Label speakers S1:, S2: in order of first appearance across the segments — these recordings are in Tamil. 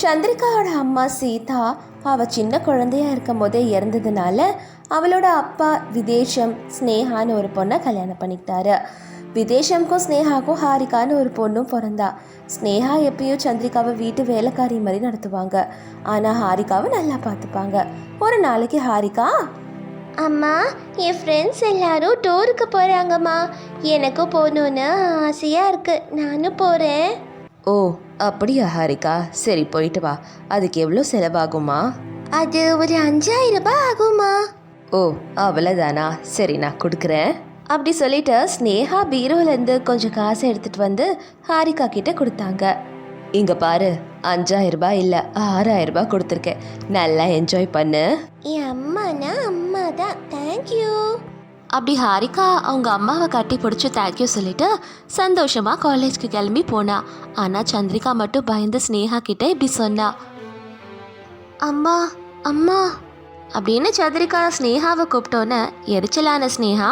S1: சந்திரிகாவோட அம்மா சீதா அவ சின்ன குழந்தையா இருக்கும் போதே இறந்ததுனால அவளோட அப்பா விதேஷம் ஸ்னேகான்னு ஒரு பொண்ணை கல்யாணம் பண்ணிக்கிட்டாரு. விதேஷம்க்கும் ஸ்னேகாக்கும் ஹாரிகான்னு ஒரு பொண்ணும் பிறந்தா. ஸ்னேகா எப்பயும் சந்திரிகாவை வீட்டு வேலைக்காரி மாதிரி நடத்துவாங்க. ஆனால் ஹாரிகாவை நல்லா பார்த்துப்பாங்க. ஒரு நாளைக்கு ஹாரிகா
S2: அம்மா என் ஃப்ரெண்ட்ஸ் எல்லாரும் டூருக்கு போகிறாங்கம்மா எனக்கும் போகணுன்னு ஆசையாக இருக்கு. நானும் போகிறேன்
S1: ஓ அப்படியா ஹாரிகா? சரி போயிட்டு வா. அதுக்கு எவ்வளோ செலவாகுமா?
S2: அது ஒரு அஞ்சாயிரம் ரூபாய் ஆகுமா?
S1: ஓ அவ்வளோதானா சரி நான் கொடுக்குறேன். அப்படி சொல்லிட்டு ஸ்னேகா பீரோலேருந்து கொஞ்சம் காசு எடுத்துட்டு வந்து ஹாரிகா கிட்ட கொடுத்தாங்க. இங்க பாரு அஞ்சாயிரம் ரூபாய் இல்லை ஆறாயிரம் ரூபாய் கொடுத்துருக்கேன். நல்லா என்ஜாய் பண்ணு.
S2: என் அம்மானா அம்மா தான் தேங்க்யூ
S1: அப்படி ஹாரிகா அவங்க அம்மாவை கட்டி பிடிச்சி தேங்க்யூ சொல்லிட்டு சந்தோஷமா காலேஜ்க்கு கிளம்பி போனா. ஆனால் சந்திரிகா மட்டும் பயந்து ஸ்னேகா கிட்ட இப்படி சொன்னா. அம்மா அம்மா அப்படின்னு சந்திரிகா ஸ்னேகாவை கூப்பிட்டோன்னே எரிச்சலான ஸ்னேகா.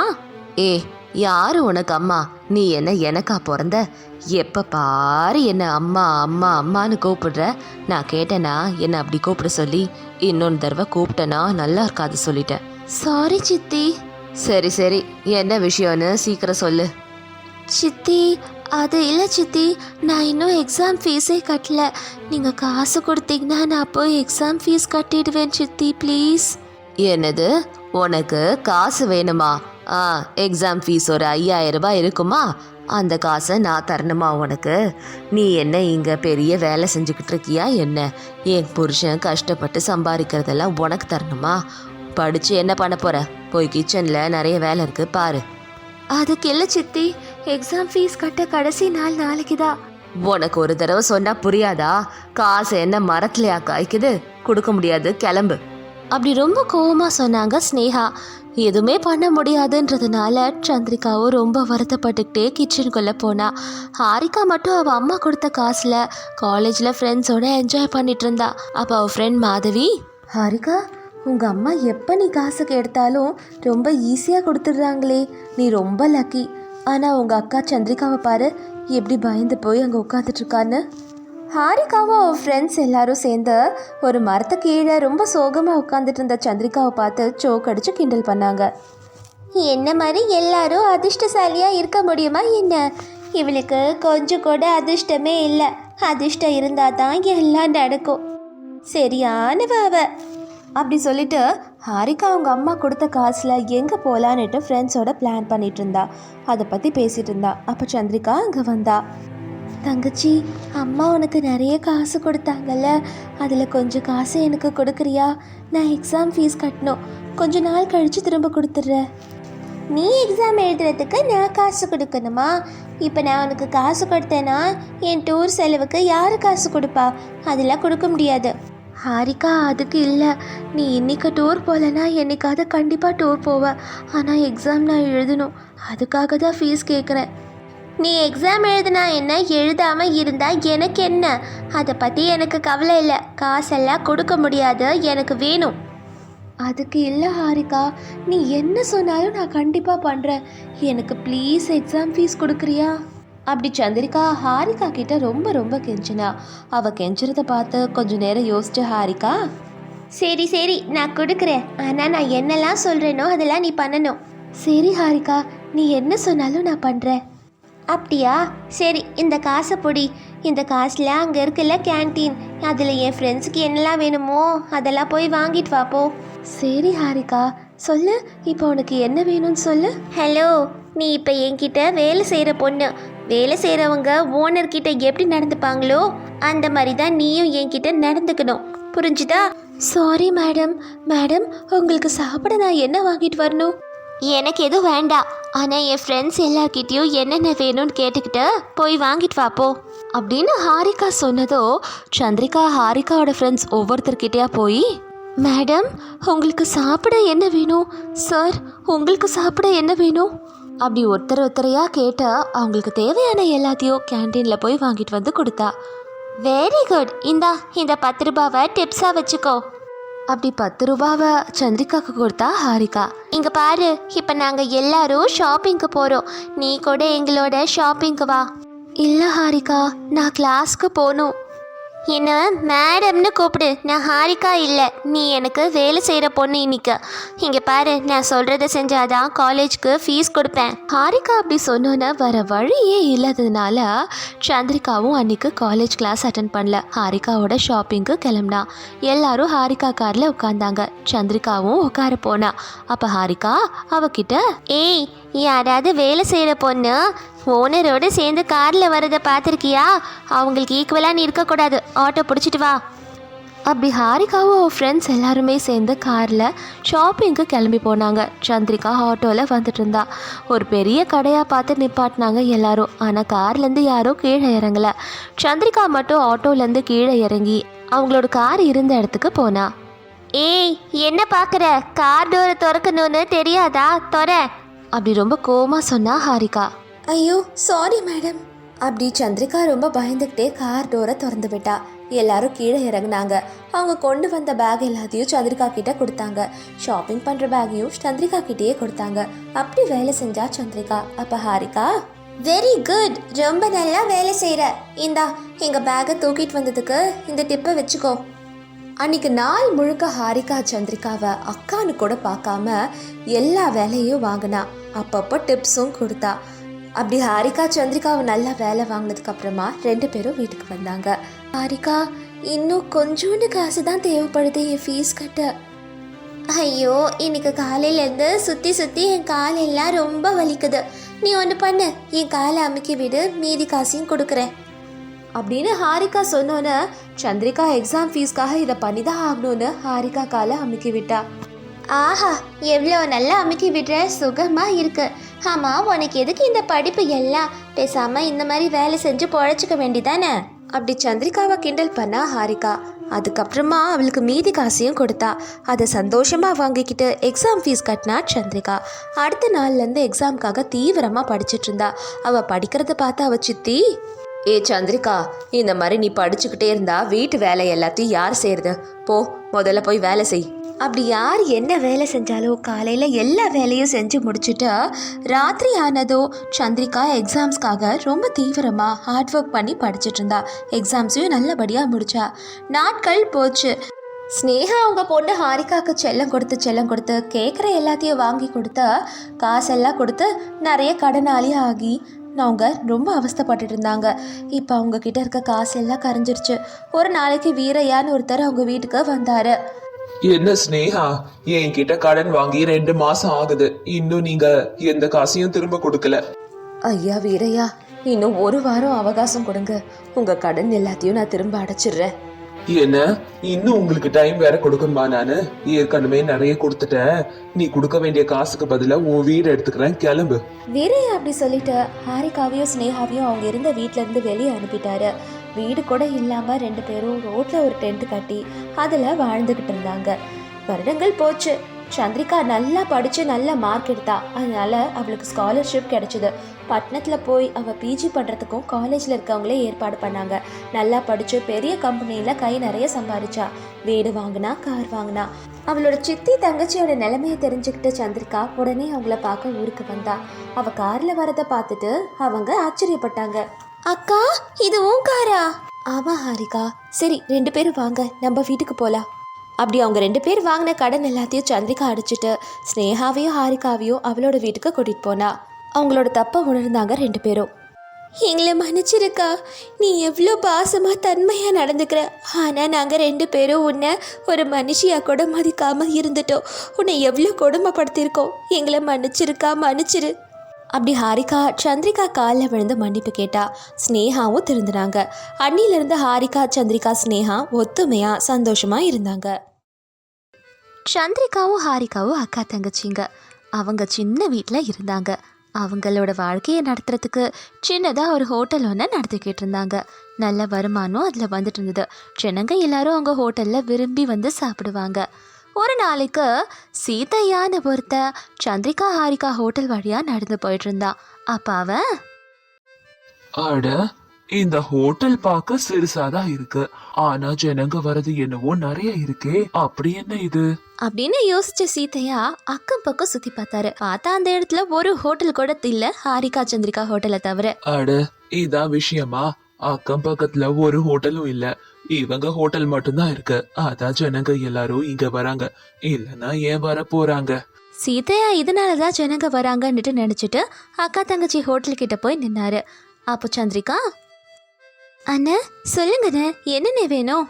S1: ஏ யாரு உனக்கு அம்மா? நீ என்ன எனக்கா பிறந்த? எப்ப பாரு என்ன அம்மா அம்மா அம்மான்னு கூப்பிடுற? நான் கேட்டேனா? என்ன அப்படி கூப்பிட சொல்லி? இன்னொன்று தடவை கூப்பிட்டேனா? நல்லா இருக்காது சொல்லிட்டேன். சாரி சித்தி. சரி சரி. என்ன விஷயம்னு சீக்கிரம் சொல்லு. சித்தி அது இல்லை சித்தி. நான் இன்னும் எக்ஸாம் ஃபீஸே கட்டல. நீங்கள் காசு கொடுத்தீங்கன்னா நான் போய் எக்ஸாம் ஃபீஸ் கட்டிடுவேன் சித்தி ப்ளீஸ் என்னது? உனக்கு காசு வேணுமா? ஆ எக்ஸாம் ஃபீஸ் ஒரு ஐயாயிரம் ரூபாய் இருக்குமா? அந்த காசை நான் தரணுமா உனக்கு? நீ என்ன இங்கே பெரிய வேலை செஞ்சுக்கிட்டு இருக்கியா என்ன? என் புருஷன் கஷ்டப்பட்டு சம்பாதிக்கிறதெல்லாம் உனக்கு தரணுமா? படித்து என்ன பண்ண போற? போய் கிச்சனில் நிறைய வேலை இருக்கு பாரு. அதுக்கு இல்லை சித்தி. எக்ஸாம் ஃபீஸ் கட்ட கடைசி நாள் நாளைக்கு தான். உனக்கு ஒரு தடவை சொன்னா புரியாதா? காசு என்ன மரத்துலயா காய்க்குது? கொடுக்க முடியாது கிளம்பு. அப்படி ரொம்ப கோவமா சொன்னாங்க ஸ்னேகா. எதுவுமே பண்ண முடியாதுன்றதுனால சந்திரிகாவும் ரொம்ப வருத்தப்பட்டுக்கிட்டே கிச்சனுக்குள்ளே போனா. ஹாரிகா மட்டும் அவள் அம்மா கொடுத்த காசில் காலேஜில் ஃப்ரெண்ட்ஸோட என்ஜாய் பண்ணிட்டு இருந்தா. அப்போ அவள் ஃப்ரெண்ட் மாதவி? ஹாரிகா? உங்கள் அம்மா எப்போ நீ காசுக்கு எடுத்தாலும் ரொம்ப ஈஸியாக கொடுத்துட்றாங்களே. நீ ரொம்ப லக்கி ஆனால் உங்கள் அக்கா சந்திரிகாவை பாரு எப்படி பயந்து போய் அங்கே உட்காந்துட்ருக்கான்னு ஹாரிகாவும் அவள் ஃப்ரெண்ட்ஸ் எல்லாரும் சேர்ந்து ஒரு மரத்து கீழே ரொம்ப சோகமாக உட்காந்துட்டு இருந்த சந்திரிகாவை பார்த்து சோக்கடிச்சு கிண்டல் பண்ணாங்க.
S2: என்ன மாதிரி எல்லாரும் அதிர்ஷ்டசாலியாக இருக்க முடியுமா என்ன? இவளுக்கு கொஞ்சம் கூட அதிர்ஷ்டமே இல்லை. அதிர்ஷ்டம் இருந்தால் தான் எல்லாம் நடக்கும். சரியானவ அவள்
S1: அப்படி சொல்லிட்டு ஹாரிகா அவங்க அம்மா கொடுத்த காசில் எங்கே போகலான்னுட்டு ஃப்ரெண்ட்ஸோட பிளான் பண்ணிட்டு இருந்தா அதை பற்றி பேசிட்டு இருந்தா அப்போ சந்திரிகா அங்கே வந்தா. தங்கச்சி அம்மா உனக்கு நிறைய காசு கொடுத்தாங்கல்ல. அதில் கொஞ்சம் காசு எனக்கு கொடுக்குறியா? நான் எக்ஸாம் ஃபீஸ் கட்டணும். கொஞ்ச நாள் கழித்து திரும்ப கொடுத்துட்றேன்
S2: நீ எக்ஸாம் எழுதுறதுக்கு நான் காசு கொடுக்கணுமா? இப்போ நான் உனக்கு காசு கொடுத்தேன்னா என் டூர் செலவுக்கு யார் காசு கொடுப்பா? அதெல்லாம் கொடுக்க முடியாது.
S1: ஹாரிகா அதுக்கு இல்லை. நீ இன்னைக்கு டூர் போகலன்னா என்னைக்காவது கண்டிப்பாக டூர் போவ. ஆனால் எக்ஸாம் நான் எழுதணும். அதுக்காக தான் ஃபீஸ் கேட்குறேன்
S2: நீ எக்ஸாம் எழுதுனா என்ன? எழுதாமல் இருந்தால் எனக்கு என்ன? அதை பற்றி எனக்கு கவலை இல்லை. காசெல்லாம் கொடுக்க முடியாது. எனக்கு வேணும்.
S1: அதுக்கு இல்லை ஹாரிகா. நீ என்ன சொன்னாலும் நான் கண்டிப்பாக பண்ணுறேன் எனக்கு ப்ளீஸ் எக்ஸாம் ஃபீஸ் கொடுக்குறியா? அப்படி சந்திரிகா ஹாரிகா கிட்ட ரொம்ப ரொம்ப கெஞ்சினா அவ கெஞ்சுறத பார்த்து கொஞ்ச நேரம் யோசிச்சு ஹாரிகா?
S2: சரி சரி நான் கொடுக்குறேன். ஆனால் நான் என்னெல்லாம் சொல்கிறேனோ அதெல்லாம் நீ பண்ணணும்.
S1: சரி ஹாரிகா நீ என்ன சொன்னாலும் நான் பண்ணுறேன்
S2: அப்படியா? சரி இந்த காசை பொடி. இந்த காசில் அங்கே இருக்குல்ல கேன்டீன். அதில் என் ஃப்ரெண்ட்ஸுக்கு என்னெல்லாம் வேணுமோ அதெல்லாம் போய் வாங்கிட்டு வா போ.
S1: சரி ஹாரிகா சொல்லு. இப்போ உனக்கு என்ன வேணும்னு சொல்லு.
S2: ஹலோ நீ இப்போ என்கிட்ட வேலை செய்கிற பொண்ணு. வேலை செய்கிறவங்க ஓனர்கிட்ட எப்படி நடந்துப்பாங்களோ அந்த மாதிரி தான் நீயும் என்கிட்ட நடந்துக்கணும். புரிஞ்சுதா?
S1: சாரி மேடம் மேடம் உங்களுக்கு சாப்பிட நான் என்ன வாங்கிட்டு வரணும்?
S2: எனக்கு எதுவும் வேண்டாம். ஆனால் என் ஃப்ரெண்ட்ஸ் எல்லார்கிட்டயும் என்னென்ன வேணும்னு கேட்டுக்கிட்டு போய் வாங்கிட்டு வா போ.
S1: அப்படின்னு ஹாரிகா சொன்னதோ சந்திரிகா ஹாரிகாவோட ஃப்ரெண்ட்ஸ் ஒவ்வொருத்தர்கிட்டயா போய் மேடம் உங்களுக்கு சாப்பிட என்ன வேணும்? சார் உங்களுக்கு சாப்பிட என்ன வேணும்? அப்படி ஒருத்தர் ஒருத்தரையா கேட்டால் அவங்களுக்கு தேவையான எல்லாத்தையும் கேன்டீனில் போய் வாங்கிட்டு வந்து கொடுத்தா.
S2: வெரி குட் இந்தா இந்த பத்து ரூபாவை டிப்ஸாக வச்சுக்கோ.
S1: அப்படி பத்து ரூபாவை சந்திரிகாக்கு கொடுத்தா ஹாரிகா.
S2: இங்கே பாரு இப்போ நாங்கள் எல்லாரும் ஷாப்பிங்க்கு போகிறோம் நீ கூட எங்களோட ஷாப்பிங்க்கு வா.
S1: இல்லை ஹாரிகா நான் கிளாஸ்க்கு போகணும்
S2: என்ன மேடம்னு கூப்பிடு. நான் ஹாரிகா இல்லை. நீ எனக்கு வேலை செய்கிற பொண்ணு இன்னைக்கு. இங்கே பாரு நான் சொல்கிறத செஞ்சாதான் காலேஜ்க்கு ஃபீஸ் கொடுப்பேன். ஹாரிகா அப்படி சொன்னோன்னே வர வழியே இல்லாததுனால சந்திரிகாவும் அன்றைக்கு காலேஜ் கிளாஸ் அட்டன் பண்ணல. ஹாரிகாவோட ஷாப்பிங்க்கு கிளம்புனா. எல்லாரும் ஹாரிகா காரில் உட்காந்தாங்க சந்திரிகாவும் உட்கார போனா. அப்போ ஹாரிகா அவகிட்ட ஏய் யாராவது வேலை செய்கிற பொண்ணு ஓனரோடு சேர்ந்து காரில் வரதை பார்த்துருக்கியா? அவங்களுக்கு ஈக்குவலாக நீ இருக்கக்கூடாது. ஆட்டோ பிடிச்சிட்டு வா. அப்படி ஹாரிகாவும் அவள் ஃப்ரெண்ட்ஸ் எல்லாருமே சேர்ந்து காரில் ஷாப்பிங்க்கு கிளம்பி போனாங்க. சந்திரிகா ஆட்டோவில் வந்துட்டு இருந்தா. ஒரு பெரிய கடையாக பார்த்து நிப்பாட்டினாங்க எல்லாரும். ஆனால் கார்லேருந்து யாரும் கீழே இறங்கல. சந்திரிகா மட்டும் ஆட்டோலேருந்து கீழே இறங்கி அவங்களோட கார் இருந்த இடத்துக்கு போனா. ஏய் என்ன பார்க்குற? கார் டோரை திறக்கணும்னு தெரியாதா? தொற அப்படி ரொம்ப கோமா சொன்னா ஹாரிகா.
S1: ஐயோ சாரி மேடம் அப்படி சந்திரிகா ரொம்ப பயந்துக்கிட்டே கார் டோரை திறந்து விட்டா. எல்லாரும் கீழே இறங்குனாங்க. அவங்க கொண்டு வந்த பேக் எல்லாத்தையும் சந்திரிகா கிட்ட கொடுத்தாங்க. ஷாப்பிங் பண்ற பேக்கையும் சந்திரிகா கிட்டேயே கொடுத்தாங்க. அப்படி வேலை செஞ்சா சந்திரிகா. அப்ப ஹாரிகா? வெரி குட் ரொம்ப நல்லா வேலை செய்யற இந்தா எங்க பேக்கை தூக்கிட்டு வந்ததுக்கு இந்த டிப்பை வச்சுக்கோ. அன்னைக்கு நாள் முழுக்க ஹாரிகா சந்திரிகாவை அக்கான்னு கூட பார்க்காம எல்லா வேலையும் வாங்கினா. அப்பப்போ டிப்ஸும் கொடுத்தா. அப்படி ஹாரிகா சந்திரிகாவை நல்லா வேலை வாங்கினதுக்கு அப்புறமா ரெண்டு பேரும் வீட்டுக்கு வந்தாங்க. ஹாரிகா இன்னும் கொஞ்சோண்டு காசு தான் தேவைப்படுது என் ஃபீஸ் கட்ட. ஐயோ இன்னைக்கு காலையிலேருந்து சுற்றி சுற்றி என் காலெல்லாம் ரொம்ப வலிக்குது. நீ ஒன்று பண்ணு என் காலை அமுக்கி விடு மீதி காசையும் கொடுக்குறேன். அப்படின்னு ஹாரிகா சொன்னோன்னே சந்திரிகா எக்ஸாம் ஃபீஸ்க்காக இதை பண்ணி தான் ஆகணும்னு ஹாரிகா காலை அமுக்கி விட்டா. ஆஹா எவ்வளோ நல்லா அமுக்கி விடுற சுகமாக இருக்குது ஆமாம் உனக்கு எதுக்கு இந்த படிப்பு எல்லாம்? பேசாமல் இந்த மாதிரி வேலை செஞ்சு பொழைச்சிக்க வேண்டிதானே? அப்படி சந்திரிகாவை கிண்டல் பண்ணா ஹாரிகா. அதுக்கப்புறமா அவளுக்கு மீதி காசையும் கொடுத்தா. அதை சந்தோஷமாக வாங்கிக்கிட்டு எக்ஸாம் ஃபீஸ் கட்டினா சந்திரிகா. அடுத்த நாள்லேருந்து எக்ஸாமுக்காக தீவிரமாக படிச்சுட்டு இருந்தா. அவள் படிக்கிறத பார்த்து அவ சித்தி ஏ சந்திரிகா இந்த மாதிரி நீ படிச்சுக்கிட்டே இருந்தா வீட்டு வேலை எல்லாத்தையும் யார் செய்யறது? போ முதல்ல போய் வேலை செய். அப்படி யார் என்ன வேலை செஞ்சாலோ காலையில் எல்லா வேலையும் செஞ்சு முடிச்சுட்டு ராத்திரி ஆனதோ சந்திரிகா எக்ஸாம்ஸ்க்காக ரொம்ப தீவிரமாக ஹார்ட் ஒர்க் பண்ணி படிச்சுட்டு இருந்தா. எக்ஸாம்ஸையும் நல்லபடியாக முடிச்சா. நாட்கள் போச்சு. ஸ்னேகா அவங்க பொண்ணு ஹாரிகாக்கு செல்லம் கொடுத்து செல்லம் கொடுத்து கேட்குற எல்லாத்தையும் வாங்கி கொடுத்து காசெல்லாம் கொடுத்து நிறைய கடனாளி ஆகி அவங்க ரொம்ப அவஸ்தப்பட்டுட்டு இருந்தாங்க. இப்போ அவங்க கிட்ட இருக்க காசு எல்லாம் கரைஞ்சிருச்சு. ஒரு நாளைக்கு வீரையான்னு ஒருத்தர் அவங்க வீட்டுக்கு வந்தார்.
S3: என்ன ஸ்னேகா என்கிட்ட கடன் வாங்கி ரெண்டு மாசம் ஆகுது. இன்னும் நீங்க எந்த காசையும் திரும்ப கொடுக்கல.
S1: ஐயா வீரையா இன்னும் ஒரு வாரம் அவகாசம் கொடுங்க. உங்க கடன் எல்லாத்தையும் நான் திரும்ப அடைச்சிடுறேன்.
S3: என்ன? இன்னும் உங்களுக்கு டைம் வேற கொடுக்கணுமா நானு? ஏற்கனவே நிறைய கொடுத்துட்டேன். நீ கொடுக்க வேண்டிய காசுக்கு பதிலா உன் வீடு எடுத்துக்கிறேன். கிளம்பு.
S1: வீரையா அப்படி சொல்லிட்டு ஹாரிகாவையும் ஸ்னேகாவையும் அவங்க இருந்த வீட்ல இருந்து வெளியே அனுப்பிட்டாரு. வீடு கூட இல்லாமல் ரெண்டு பேரும் ரோட்டில் ஒரு டென்ட் கட்டி அதில் வாழ்ந்துக்கிட்டு இருந்தாங்க. வருடங்கள் போச்சு. சந்திரிகா நல்லா படித்து நல்ல மார்க் எடுத்தா. அதனால அவளுக்கு ஸ்காலர்ஷிப் கிடச்சிது. பட்டணத்தில் போய் அவள் பிஜி பண்ணுறதுக்கும் காலேஜில் இருக்கவங்களே ஏற்பாடு பண்ணாங்க. நல்லா படித்து பெரிய கம்பெனியில் கை நிறைய சம்பாரிச்சா. வீடு வாங்கினா கார் வாங்கினா. அவளோட சித்தி தங்கச்சியோட நிலைமையை தெரிஞ்சுக்கிட்டு சந்திரிகா உடனே அவங்கள பார்க்க ஊருக்கு வந்தா. அவள் காரில் வரதை பார்த்துட்டு அவங்க ஆச்சரியப்பட்டாங்க. அக்கா இது உன் காரா? ஆமா ஹாரிகா. சரி ரெண்டு பேரும் வாங்க. நம்ம வீட்டுக்கு போலாம். அப்படி அவங்க ரெண்டு பேர் வாங்கின கடன் எல்லாத்தையும் சந்திரிகா அடிச்சுட்டு ஸ்னேகாவையும் ஹாரிகாவையும் அவளோட வீட்டுக்கு கூட்டிகிட்டு போனா. அவங்களோட தப்பை உணர்ந்தாங்க ரெண்டு பேரும். எங்களை மன்னிச்சிருக்கா. நீ எவ்வளோ பாசமாக தன்மையாக நடந்துக்கிற. ஆனால் நாங்கள் ரெண்டு பேரும் உன்னை ஒரு மனுஷியாக கூட மதிக்காமல் இருந்துட்டோம். உன்னை எவ்வளோ கொடுமைப்படுத்தியிருக்கோம். எங்களை மன்னிச்சிருக்கா மன்னிச்சிரு. அப்படி ஹாரிகா சந்திரிகா காலில் விழுந்து மன்னிப்பு கேட்டா ஸ்னேகாவும் திருந்தினாங்க. அன்னிலிருந்து ஹாரிகா சந்திரிகா ஸ்னேகா ஒத்துமையா சந்தோஷமா இருந்தாங்க.
S2: சந்திரிகாவும் ஹாரிகாவும் அக்கா தங்கச்சிங்க. அவங்க சின்ன வீட்டில் இருந்தாங்க. அவங்களோட வாழ்க்கையை நடத்துறதுக்கு சின்னதாக ஒரு ஹோட்டல் ஒன்று நடத்திக்கிட்டு இருந்தாங்க நல்ல வருமானம் அதில் வந்துட்டு இருந்தது. ஜனங்க எல்லாரும் அவங்க ஹோட்டலில் விரும்பி வந்து சாப்பிடுவாங்க. ஒரு நாளைக்கு சீதையான ஒருத்த சந்திரிகா ஹாரிகா ஹோட்டல் வழியாக நடந்து போயிட்டு இருந்தான் அப்போ அவன்?
S3: அட இந்த ஹோட்டல் பார்க்க சிறுசாதான் இருக்கு. ஆனா ஜனங்க வரது என்னவோ நிறைய இருக்கே. அப்படி என்ன இது?
S2: அப்படின்னு யோசிச்ச சீதையா அக்கம் பக்கம் சுத்தி பார்த்தாரு. பார்த்தா அந்த இடத்துல ஒரு ஹோட்டல் கூட இல்ல ஹாரிகா சந்திரிகா ஹோட்டலை தவிர.
S3: அட இதான் விஷயமா. அக்கம் பக்கத்துல ஒரு ஹோட்டலும் இல்ல. இவங்க ஹோட்டல் மட்டும்தான் இருக்கு. அதான் ஜனங்க எல்லாரும் இங்க வராங்க. இல்லைன்னா ஏன் வர போறாங்க?
S1: சீதையா இதனால தான் ஜனங்க வராங்கன்னுட்டு நினச்சிட்டு அக்கா தங்கச்சி ஹோட்டல் கிட்ட போய் நின்னாரு. அப்போ சந்திரிகா அண்ணே சொல்லுங்கண்ணே என்னண்ணே வேணும்?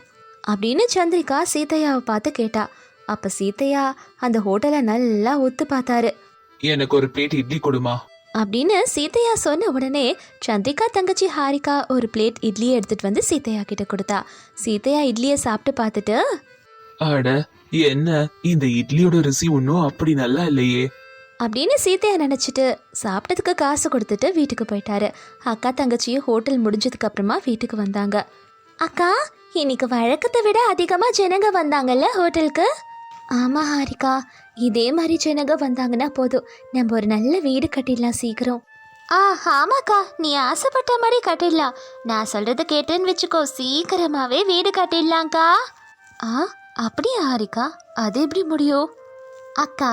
S1: அப்படின்னு சந்திரிகா சீதையாவை பார்த்து கேட்டா. அப்போ சீதையா அந்த ஹோட்டலை நல்லா ஒத்து பார்த்தாரு.
S3: எனக்கு ஒரு பிளேட் இட்லி கொடுமா?
S1: அப்படின்னு சீதையா சொன்ன உடனே சந்திரிகா தங்கச்சி ஹாரிகா ஒரு பிளேட் இட்லியை எடுத்துட்டு வந்து சீதையா கிட்ட கொடுத்தா. சீதையா இட்லியை சாப்பிட்டு பார்த்துட்டு
S3: அட என்ன? இந்த இட்லியோட ருசி ஒன்றும் அப்படி நல்லா இல்லையே.
S1: அப்படின்னு சீதையா நினச்சிட்டு சாப்பிட்டதுக்கு காசு கொடுத்துட்டு வீட்டுக்கு போயிட்டாரு. அக்கா தங்கச்சியும் ஹோட்டல் முடிஞ்சதுக்கு அப்புறமா வீட்டுக்கு வந்தாங்க. அக்கா இன்னைக்கு வழக்கத்தை விட அதிகமாக ஜனங்க வந்தாங்கல்ல ஹோட்டலுக்கு ஆமாம் ஹாரிகா இதே மாதிரி ஜனங்க வந்தாங்கன்னா போதும். நம்ம ஒரு நல்ல வீடு கட்டிடலாம் சீக்கிரம். ஆ ஆமாக்கா. நீ ஆசைப்பட்ட மாதிரி கட்டிடலாம். நான் சொல்கிறத கேட்டேன்னு வச்சுக்கோ. சீக்கிரமாகவே வீடு கட்டிடலாம்க்கா. ஆ அப்படியா ஹாரிகா? அது எப்படி முடியும்? அக்கா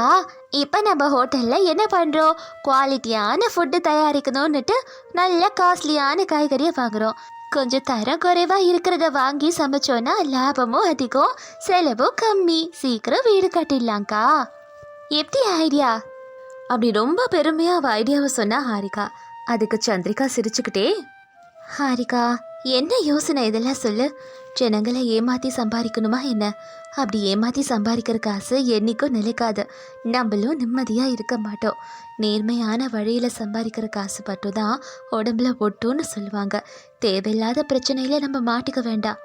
S1: இப்போ நம்ம ஹோட்டலில் என்ன பண்ணுறோம் குவாலிட்டியான ஃபுட்டு தயாரிக்கணும்னுட்டு நல்ல காஸ்ட்லியான காய்கறியை வாங்குகிறோம் கொஞ்சம் தரம் குறைவாக இருக்கிறத வாங்கி சமைச்சோன்னா லாபமும் அதிகம் செலவும் கம்மி. சீக்கிரம் வீடு கட்டிடலாம்க்கா. எப்படி ஐடியா? அப்படி ரொம்ப பெருமையாக அவள் ஐடியாவை சொன்னா ஹாரிகா. அதுக்கு சந்திரிகா சிரிச்சுக்கிட்டே ஹாரிகா என்ன யோசனை இதெல்லாம் சொல்லு? ஜனங்களை ஏமாத்தி சம்பாதிக்கணுமா என்ன? அப்படி ஏமாத்தி சம்பாதிக்கிற காசு என்னைக்கும் நிலைக்காது. நம்மளும் நிம்மதியாக இருக்க மாட்டோம். நேர்மையான வழியில் சம்பாதிக்கிற காசு மட்டும் தான் உடம்புல ஒட்டும்னு சொல்லுவாங்க. தேவையில்லாத பிரச்சனையில நம்ம மாட்டிக்க வேண்டாம்.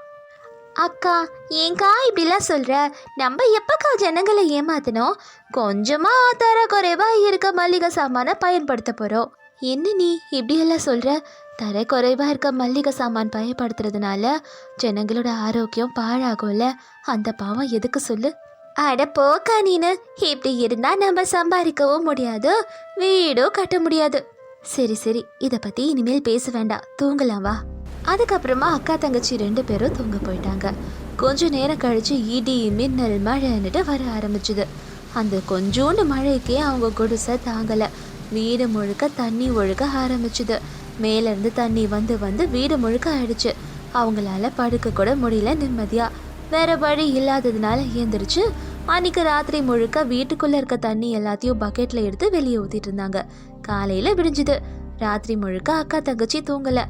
S1: அக்கா ஏங்கா இப்படிலாம் சொல்கிற நம்ம எப்பக்கா ஜனங்களை ஏமாத்தினோம் கொஞ்சமாக தர குறைவாக இருக்க மல்லிகை சாமானை பயன்படுத்த போகிறோம் என்ன நீ இப்படியெல்லாம் சொல்கிற தர குறைவாக இருக்க மல்லிகை சாமான் பயன்படுத்துறதுனால ஜனங்களோட ஆரோக்கியம் பாழாகும்ல? அந்த பாவம் எதுக்கு சொல்லு? அட போக்கா நீனு. இப்படி இருந்தால் நம்ம சம்பாதிக்கவும் முடியாது வீடும் கட்ட முடியாது. சரி சரி. இதை பற்றி இனிமேல் பேச வேண்டாம். தூங்கலாம் வா. அதுக்கப்புறமா அக்கா தங்கச்சி ரெண்டு பேரும் தூங்க போயிட்டாங்க. கொஞ்ச நேரம் கழிச்சு இடி மின்னல் மழைன்னுட்டு வர ஆரம்பிச்சுது. அந்த கொஞ்சோண்டு மழைக்கே அவங்க குடிசை தாங்கலை. வீடு முழுக்க தண்ணி ஒழுக ஆரம்பிச்சுது. மேலேருந்து தண்ணி வந்து வந்து வீடு முழுக்க ஆயிடுச்சு. அவங்களால படுக்க கூட முடியல நிம்மதியா. வேற வழி இல்லாததுனால ஏந்திரிச்சு அன்னைக்கு ராத்திரி முழுக்க வீட்டுக்குள்ளே இருக்க தண்ணி எல்லாத்தையும் பக்கெட்டில் எடுத்து வெளியே ஊற்றிட்டு இருந்தாங்க. காலையில் விடிஞ்சுது. ராத்திரி முழுக்க அக்கா தங்கச்சி தூங்கலை.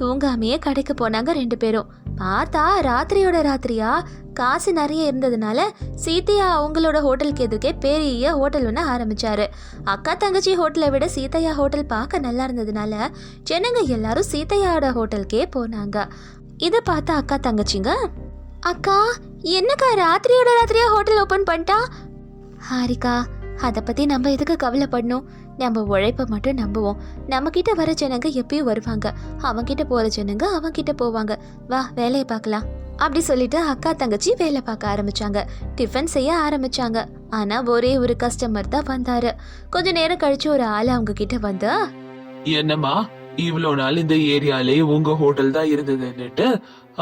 S1: தூங்காமையே கடைக்கு போனாங்க ரெண்டு பேரும். பார்த்தா ராத்திரியோட ராத்திரியா? காசு நிறைய இருந்ததுனால சீதையா அவங்களோட ஹோட்டலுக்கு எதுக்கே பெரிய ஹோட்டல் ஒன்று ஆரம்பிச்சாரு. அக்கா தங்கச்சி ஹோட்டலை விட சீதையா ஹோட்டல் பார்க்க நல்லா இருந்ததுனால ஜனங்க எல்லாரும் சீதையாவோட ஹோட்டலுக்கே போனாங்க. இதை பார்த்தா அக்கா தங்கச்சிங்க அக்கா என்னக்கா ராத்திரியோட ராத்திரியா ஹோட்டல் ஓப்பன் பண்ணிட்டா? ஹாரிகா அதை பற்றி நம்ம எதுக்கு கவலைப்படணும்? நம்ம உழைப்பை மட்டும் நம்புவோம். நம்மக்கிட்ட வர ஜனங்க எப்பயும் வருவாங்க. அவங்கிட்ட போகிற ஜனங்க அவங்கிட்ட போவாங்க. வா வேலையை பார்க்கலாம். அப்படி சொல்லிட்டு அக்கா தங்கச்சி வேலை பார்க்க ஆரம்பிச்சாங்க. டிஃபன் செய்ய ஆரம்பிச்சாங்க. ஆனா ஒரே ஒரு கஸ்டமர் தான் வந்தாரு. கொஞ்ச நேரம் கழிச்சு ஒரு ஆள் அவங்க கிட்ட வந்து
S3: என்னம்மா இவ்வளோ நாள் இந்த ஏரியாலே உங்க ஹோட்டல் தான் இருந்ததுன்னுட்டு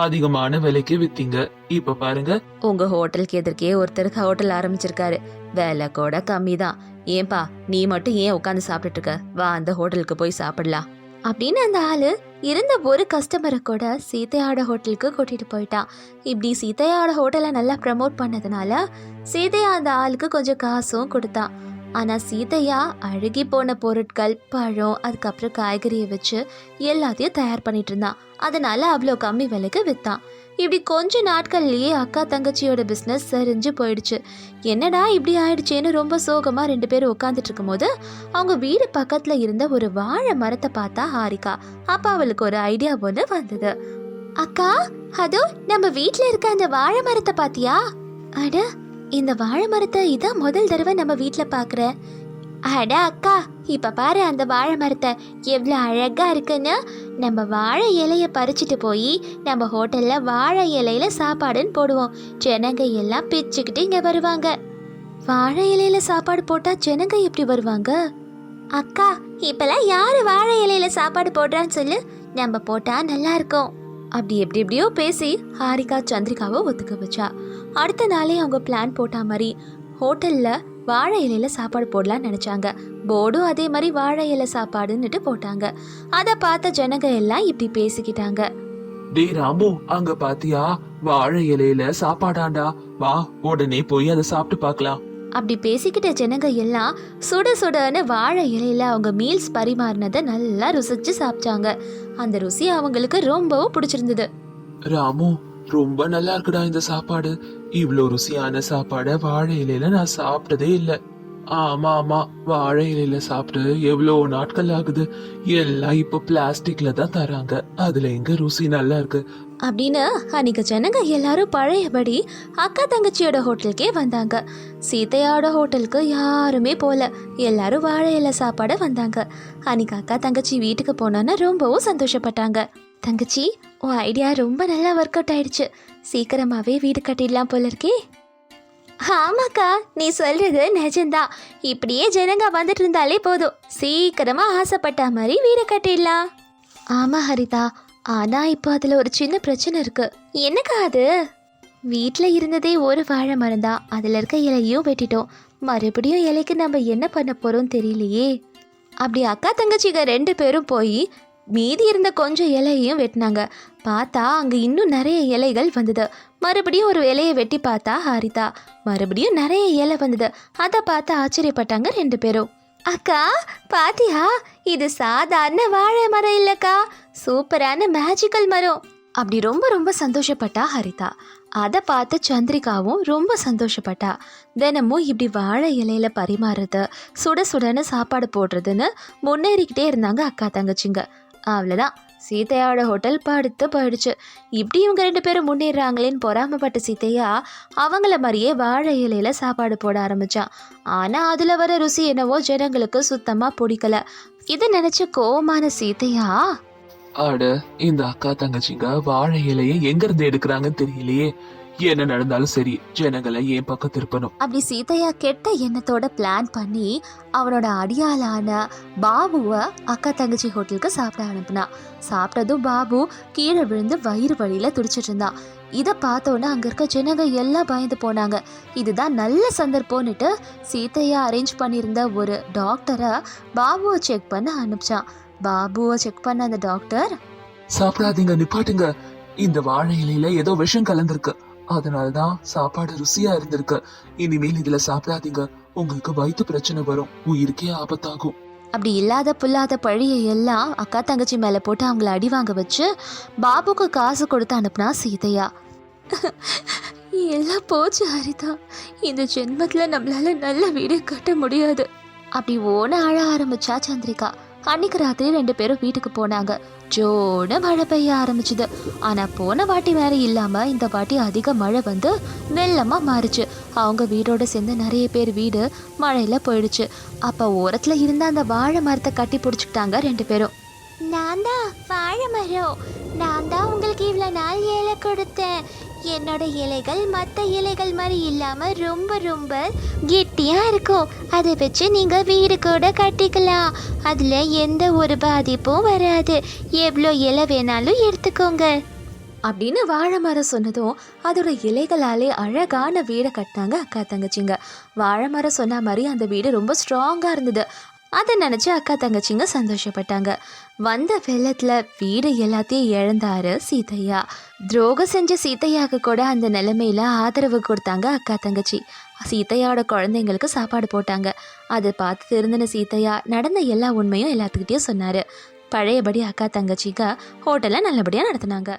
S3: அதிகமான விலைக்கு வித்தீங்க. இப்ப பாருங்க.
S1: உங்க ஹோட்டலுக்கு எதிர்க்கே ஒருத்தர் ஹோட்டல் ஆரம்பிச்சிருக்காரு. வேலை கூட கம்மி தான் ஏன்பா நீ மட்டும் ஏன் உட்காந்து சாப்பிட்டுட்டு இருக்க வா அந்த ஹோட்டலுக்கு போய் சாப்பிடலாம். அப்படின்னு அந்த ஆளு இருந்த ஒரு கஸ்டமரை கூட சீதையாட ஹோட்டலுக்கு கூட்டிட்டு போயிட்டான் இப்படி சீதையாட ஹோட்டலை நல்லா ப்ரமோட் பண்ணதுனால சீதையா அந்த ஆளுக்கு கொஞ்சம் காசும் கொடுத்தான் ஆனால் சீதையா அழுகி போன பொருட்கள் பழம் அதுக்கப்புறம் காய்கறியை வச்சு எல்லாத்தையும் தயார் பண்ணிட்டு இருந்தான் அதனால அவ்வளோ கம்மி விலைக்கு விற்றான் இப்படி கொஞ்ச நாட்கள்லயே அக்கா தங்கச்சியோட பிஸ்னஸ் சரிஞ்சு போயிடுச்சு. என்னடா இப்படி ஆயிடுச்சேன்னு ரொம்ப சோகமாக ரெண்டு பேரும் உட்காந்துட்டு இருக்கும்போது அவங்க வீடு பக்கத்தில் இருந்த ஒரு வாழை மரத்தை பார்த்தா ஹாரிகா. அப்போ அவளுக்கு ஒரு ஐடியா ஒன்று வந்தது. அக்கா அதோ நம்ம வீட்டில் இருக்க அந்த வாழை மரத்தை பார்த்தியா? அட இந்த வாழை மரத்தை இதான் முதல் தடவை நம்ம வீட்டில் பார்க்குற அட அக்கா இப்போ பாரு அந்த வாழை மரத்தை எவ்வளோ அழகாக இருக்குன்னு. நம்ம வாழை இலையை பறிச்சுட்டு போய் நம்ம ஹோட்டலில் வாழை இலையில சாப்பாடுன்னு போடுவோம். ஜனங்க எல்லாம் பிச்சுக்கிட்டு இங்கே வருவாங்க. வாழை இலையில சாப்பாடு போட்டால் ஜனங்க எப்படி வருவாங்க? அக்கா இப்பெல்லாம் யார் வாழை இலையில சாப்பாடு போடுறான்னு சொல்லு. நம்ம போட்டால் நல்லா இருக்கும். அப்படி எப்படி எப்படியோ பேசி ஹாரிகா சந்திரிகாவை ஒத்துக்க வச்சா. அடுத்த நாளே அவங்க பிளான் போட்டா மாதிரி ஹோட்டல்ல வாழை இலையில சாப்பாடு போடலாம்னு நினைச்சாங்க. போர்டும் அதே மாதிரி வாழை இலை சாப்பாடுன்னுட்டு போட்டாங்க. அதை பார்த்த ஜனங்க எல்லாம் இப்படி பேசிக்கிட்டாங்க.
S3: டேய் ராமு அங்க பாத்தியா? வாழை இலையில சாப்பாடாண்டா. வா உடனே போய் அதை சாப்பிட்டு பார்க்கலாம்.
S1: அப்படி பேசிக்கிட்ட ஜனங்க எல்லாம் சுட சுடன்னு வாழை இலையில அவங்க மீல்ஸ் பரிமாறினதை நல்லா ருசிச்சு சாப்பிட்டாங்க அந்த ருசி அவங்களுக்கு ரொம்பவும் பிடிச்சிருந்தது.
S3: ராமு ரொம்ப நல்லா இருக்குடா இந்த சாப்பாடு. இவ்வளோ ருசியான சாப்பாடை வாழை இலையில நான் சாப்பிட்டதே இல்லை. ஆமா ஆமா வாழை இலையில சாப்பிட்டு எவ்வளோ நாட்கள் ஆகுது. எல்லாம் இப்போ பிளாஸ்டிக்ல தான் தராங்க. அதுல எங்க ருசி நல்லா இருக்கு?
S1: அப்படின்னு அன்னைக்கு ஜனங்க எல்லாரும் பழையபடி அக்கா தங்கச்சியோட ஹோட்டலுக்கே வந்தாங்க. சீத்தையோட ஹோட்டலுக்கு யாருமே போல. எல்லாரும் வாழை இலை சாப்பாட வந்தாங்க. அன்னைக்கு அக்கா தங்கச்சி வீட்டுக்கு போனோன்னா ரொம்பவும் சந்தோஷப்பட்டாங்க. தங்கச்சி உன் ஐடியா ரொம்ப நல்லா ஒர்க் அவுட் ஆயிடுச்சு. சீக்கிரமாவே வீடு கட்டிடலாம் போல இருக்கே ஆமாக்கா நீ சொல்றது நிஜம்தான் இப்படியே ஜனங்க வந்துட்டு இருந்தாலே போதும். சீக்கிரமா ஆசைப்பட்ட மாதிரி வீடு கட்டிடலாம். ஆமா ஹரிதா. ஆனா இப்போ அதுல ஒரு சின்ன பிரச்சனை இருக்கு. என்னக்கா அது? வீட்டில் இருந்ததே ஒரு வாழை மரம் தான். அதில் இருக்க இலையும் வெட்டிட்டோம். மறுபடியும் இலைக்கு நம்ம என்ன பண்ண போகிறோம் தெரியலையே. அப்படி அக்கா தங்கச்சிங்க ரெண்டு பேரும் போய் மீதி இருந்த கொஞ்சம் இலையையும் வெட்டினாங்க. பார்த்தா அங்கே இன்னும் நிறைய இலைகள் வந்தது. மறுபடியும் ஒரு இலையை வெட்டி பார்த்தா ஹரிதா. மறுபடியும் நிறைய இலை வந்தது. அதை பார்த்து ஆச்சரியப்பட்டாங்க ரெண்டு பேரும். அக்கா பாத்தியா? இது சாதாரண வாழை மரம் இல்லக்கா. சூப்பரான மேஜிக்கல் மரம். அப்படி ரொம்ப ரொம்ப சந்தோஷப்பட்டா ஹரிதா. அதை பார்த்து சந்திரிகாவும் ரொம்ப சந்தோஷப்பட்டா. தினமும் இப்படி வாழை இலையில பரிமாறுறது சுட சுடன்னு சாப்பாடு போடுறதுன்னு முன்னேறிக்கிட்டே இருந்தாங்க அக்கா தங்கச்சிங்க. அவ்வளோதான் சீதையாவோட ஹோட்டல் படுத்து போயிடுச்சு. இப்படி இவங்க ரெண்டு பேரும் முன்னேறாங்களேன்னு பொறாமப்பட்ட சீதையா அவங்கள மாதிரியே வாழை இலையில சாப்பாடு போட ஆரம்பிச்சான் ஆனால் அதில் வர ருசி என்னவோ ஜனங்களுக்கு சுத்தமாக பிடிக்கல. இதை நினைச்ச கோவமான சீதையா
S3: அட இந்த அக்கா தங்கச்சிங்க வாழை இலையை எங்கேருந்து எடுக்கிறாங்கன்னு தெரியலையே. என்ன நடந்தாலும் சரி ஜனங்களை என் பக்கம் திருப்பணும்.
S1: அப்படி சீதையா கெட்ட எண்ணத்தோட பிளான் பண்ணி அவனோட அடியாளான பாபுவை அக்கா தங்கச்சி ஹோட்டலுக்கு சாப்பிட அனுப்புனா. சாப்பிட்டதும் பாபு கீழே விழுந்து வயிறு வழியில துடிச்சிட்டு இருந்தான். இதை பார்த்தோன்னே அங்க இருக்க ஜனங்க எல்லாம் பயந்து போனாங்க. இதுதான் நல்ல சந்தர்ப்பம்னுட்டு சீதையா அரேஞ்ச் பண்ணியிருந்த ஒரு டாக்டரை பாபுவை செக் பண்ண அனுப்பிச்சான். பாபுவை செக் பண்ண அந்த டாக்டர்
S3: சாப்பிடாதீங்க நிப்பாட்டுங்க. இந்த வாழை இலையில ஏதோ விஷம் கலந்திருக்கு. அதனாலதான் சாப்பாடு ருசியா இருந்திருக்கு. இனிமேல் இதுல சாப்பிடாதீங்க. உங்களுக்கு வயிற்று பிரச்சனை வரும். உயிருக்கே ஆபத்தாகும்.
S1: அப்படி இல்லாத புல்லாத பழியை எல்லாம் அக்கா தங்கச்சி மேலே போட்டு அவங்கள அடி வாங்க வச்சு பாபுக்கு காசு கொடுத்து அனுப்புனா சீதையா? எல்லாம் போச்சு ஹரிதா. இந்த ஜென்மத்தில் நம்மளால நல்ல வீடு கட்ட முடியாது. அப்படி ஓன அழ ஆரம்பிச்சா சந்திரிகா. அன்னைக்கு ராத்திரி ரெண்டு பேரும் வீட்டுக்கு போனாங்க. ஜோட மழை பெய்ய ஆரம்பிச்சுது. ஆனால் போன வாட்டி வேற இல்லாமல் இந்த வாட்டி அதிக மழை வந்து வெள்ளமாக மாறுச்சு. அவங்க வீடோடு சேர்ந்து நிறைய பேர் வீடு மழையில போயிடுச்சு. அப்போ ஓரத்தில் இருந்த அந்த வாழை மரத்தை கட்டி பிடிச்சிக்கிட்டாங்க ரெண்டு பேரும். நான் தான் வாழை மரம். நான் தான் உங்களுக்கு இவ்வளோ நாள் ஏழை கொடுத்தேன். என்னோட இலைகள் மற்ற இலைகள் மாதிரி இல்லாமல் ரொம்ப ரொம்ப கெட்டியாக இருக்கும். அதை வச்சு நீங்கள் வீடு கூட கட்டிக்கலாம். அதில் எந்த ஒரு பாதிப்பும் வராது. எவ்வளோ இலை வேணாலும் எடுத்துக்கோங்க. அப்படின்னு வாழை மரம் சொன்னதும் அதோட இலைகளாலே அழகான வீடை கட்டினாங்க அக்கா தங்கச்சிங்க. வாழை மரம் சொன்ன மாதிரி அந்த வீடு ரொம்ப ஸ்ட்ராங்காக இருந்தது. அதை நினச்சி அக்கா தங்கச்சிங்க சந்தோஷப்பட்டாங்க. வந்த வெள்ளத்தில் வீடு எல்லாத்தையும் இழந்தாரு சீதையா. துரோகம் செஞ்ச சீதையாவுக்கு கூட அந்த நிலைமையில் ஆதரவு கொடுத்தாங்க அக்கா தங்கச்சி. சீதையாவோட குழந்தைங்களுக்கு சாப்பாடு போட்டாங்க. அதை பார்த்து திருந்தின சீதையா நடந்த எல்லா உண்மையும் எல்லாத்துக்கிட்டேயும் சொன்னார். பழையபடி அக்கா தங்கச்சிங்க ஹோட்டலை நல்லபடியாக நடத்துனாங்க.